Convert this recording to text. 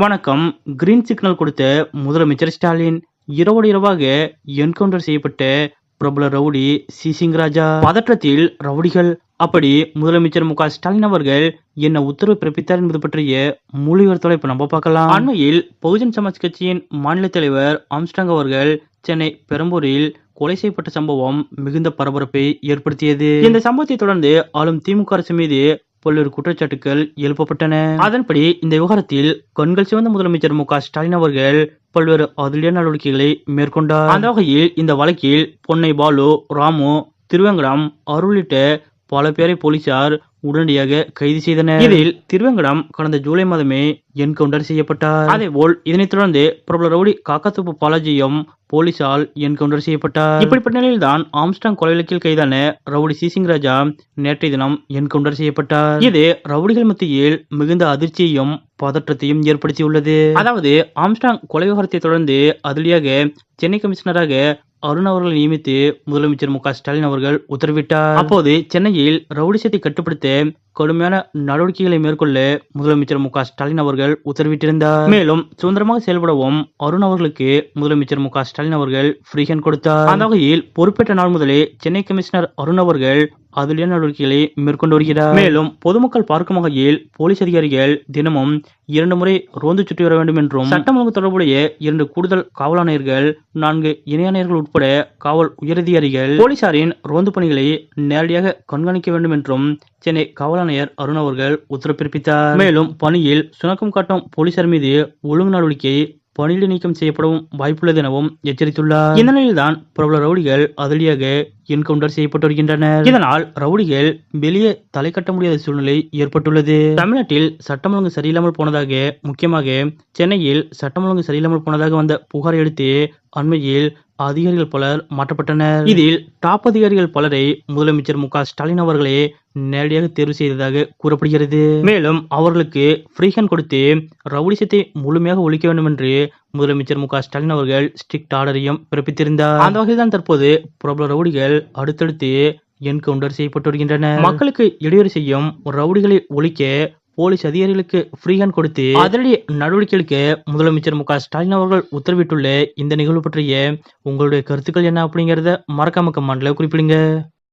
வணக்கம். Green signal கொடுத்த முதலமைச்சர் ஸ்டாலின் இரவோடு இரவாக என்கவுண்டர் செய்யப்பட்ட பிரபல ரவுடி சி. சிங் ராஜா பதற்றத்தில் ரவுடிகள் அப்படி முதலமைச்சர் மு. ஸ்டாலின் அவர்கள் என்ன உத்தரவு பிறப்பித்தார் என்பது பற்றிய முழு விவரத்தோட இப்ப நம்ம பார்க்கலாம். அண்மையில் பகுஜன் சமாஜ் கட்சியின் மாநில தலைவர் ஆம்ஸ்டாங் அவர்கள் சென்னை பெரம்பூரில் கொலை செய்யப்பட்ட சம்பவம் மிகுந்த பரபரப்பை ஏற்படுத்தியது. இந்த சம்பவத்தை தொடர்ந்து ஆளும் திமுக அரசு மீது பல்வேறு குற்றச்சாட்டுகள் எழுப்பப்பட்டன. அதன்படி இந்த விவகாரத்தில் கண்கள் சிவந்த முதலமைச்சர் மு ஸ்டாலின் அவர்கள் பல்வேறு அதிரடியான நடவடிக்கைகளை மேற்கொண்டார். அந்த வகையில் இந்த வழக்கில் பொன்னை பாலு ராமு திருவேங்கடம் அருள் உள்ளிட்ட பல பேரை போலீசார் உடனடியாக கைது செய்தனர். இதில் திருவேங்கடம் கடந்த ஜூலை மாதமே என்கவுண்டர் செய்யப்பட்டார். அதேபோல் இதனைத் தொடர்ந்து பிரபல ரவுடி காக்காத்துப்பு பாலாஜியும் போலீசால் என்கவுண்டர் செய்யப்பட்டார். இப்படிப்பட்ட நிலையில்தான் ஆம்ஸ்டாங் கொலை வழக்கில் கைதான ரவுடி சிசிங் ராஜா நேற்றைய தினம் என்கவுண்டர் செய்யப்பட்டார். இது ரவுடிகள் மத்தியில் மிகுந்த அதிர்ச்சியையும் பதற்றத்தையும் ஏற்படுத்தியுள்ளது. அதாவது ஆம்ஸ்டாங் கொலை விவகாரத்தை தொடர்ந்து அதிரடியாக சென்னை கமிஷனராக அருண் அவர்களை நியமித்து முதலமைச்சர் மு க ஸ்டாலின் அவர்கள் உத்தரவிட்டார். அப்போது சென்னையில் ரவுடிசத்தை கட்டுப்படுத்த கடுமையான நடவடிக்கைகளை மேற்கொள்ள முதலமைச்சர் மு க ஸ்டாலின் அவர்கள் உத்தரவிட்டிருந்தார். மேலும் சுதந்திரமாக செயல்படவும் அருண் அவர்களுக்கு முதலமைச்சர் மு க ஸ்டாலின் அவர்கள் ஃப்ரீ ஹேண்ட் கொடுத்தார். அந்த வகையில் பொறுப்பேற்ற நாள் முதலே சென்னை கமிஷனர் அருண் அவர்கள் அதிலே நடவடிக்கைகளை மேற்கொண்டு வருகிறார்? மேலும் பொதுமக்கள் பார்க்கும் வகையில் போலீஸ் அதிகாரிகள் தினமும் இரண்டு முறை ரோந்து சுற்றி வர வேண்டும் என்றும் சட்டம் ஒழுங்கு தொடர்புடைய இரண்டு கூடுதல் காவல் ஆணையர்கள் நான்கு இணையாணையர்கள் உட்பட காவல் உயரதிகாரிகள் போலீசாரின் ரோந்து பணிகளை நேரடியாக கண்காணிக்க வேண்டும் என்றும் சென்னை காவல் ஆணையர் அருண் அவர்கள் உத்தரவு பிறப்பித்தார். மேலும் பணியில் சுணக்கம் காட்டும் போலீசார் மீது ஒழுங்கு நடவடிக்கை பணியிட நீக்கம் செய்யப்படவும் வாய்ப்புள்ளது எனவும் எச்சரித்துள்ளார். இந்த நிலையில்தான் பிரபல ரவுடிகள் அதிரடியாக என்கவுண்டர் செய்யப்பட்டு வருகின்றனர். இதனால் ரவுடிகள் வெளியே தலை கட்ட முடியாத சூழ்நிலை ஏற்பட்டுள்ளது. தமிழ்நாட்டில் சட்டம் ஒழுங்கு சரியில்லாமல் போனதாக முக்கியமாக சென்னையில் சட்டம் ஒழுங்கு சரியில்லாமல் போனதாக வந்த புகாரை அடுத்து அண்மையில் அதிகாரிகள் பலர் மாற்றப்பட்டனர். இதில் டாப் அதிகாரிகள் பலரை முதலமைச்சர் மு ஸ்டாலின் அவர்களே நேரடியாக தேர்வு செய்ததாக கூறப்படுகிறது. மேலும் அவர்களுக்கு ஃப்ரீ கொடுத்து ரவுடிசத்தை முழுமையாக ஒழிக்க வேண்டும் என்று முதலமைச்சர் மு ஸ்டாலின் அவர்கள் ஸ்ட்ரிக்ட் ஆர்டரையும் பிறப்பித்திருந்தார். அந்த வகையில் தான் தற்போது பிரபல ரவுடிகள் அடுத்தடுத்து என்கவுண்டர் செய்யப்பட்டு வருகின்றன மக்களுக்கு இடையூறு செய்யும் ரவுடிகளை ஒழிக்க போலீஸ் அதிகாரிகளுக்கு ஃப்ரீ ஹேண்ட் கொடுத்து அதிரடி நடவடிக்கைகளுக்கு முதலமைச்சர் மு ஸ்டாலின் அவர்கள் உத்தரவிட்டுள்ள இந்த நிகழ்வு பற்றிய உங்களுடைய கருத்துக்கள் என்ன அப்படிங்கறத மறக்காம கமாண்ட்ல குறிப்பிடுங்க.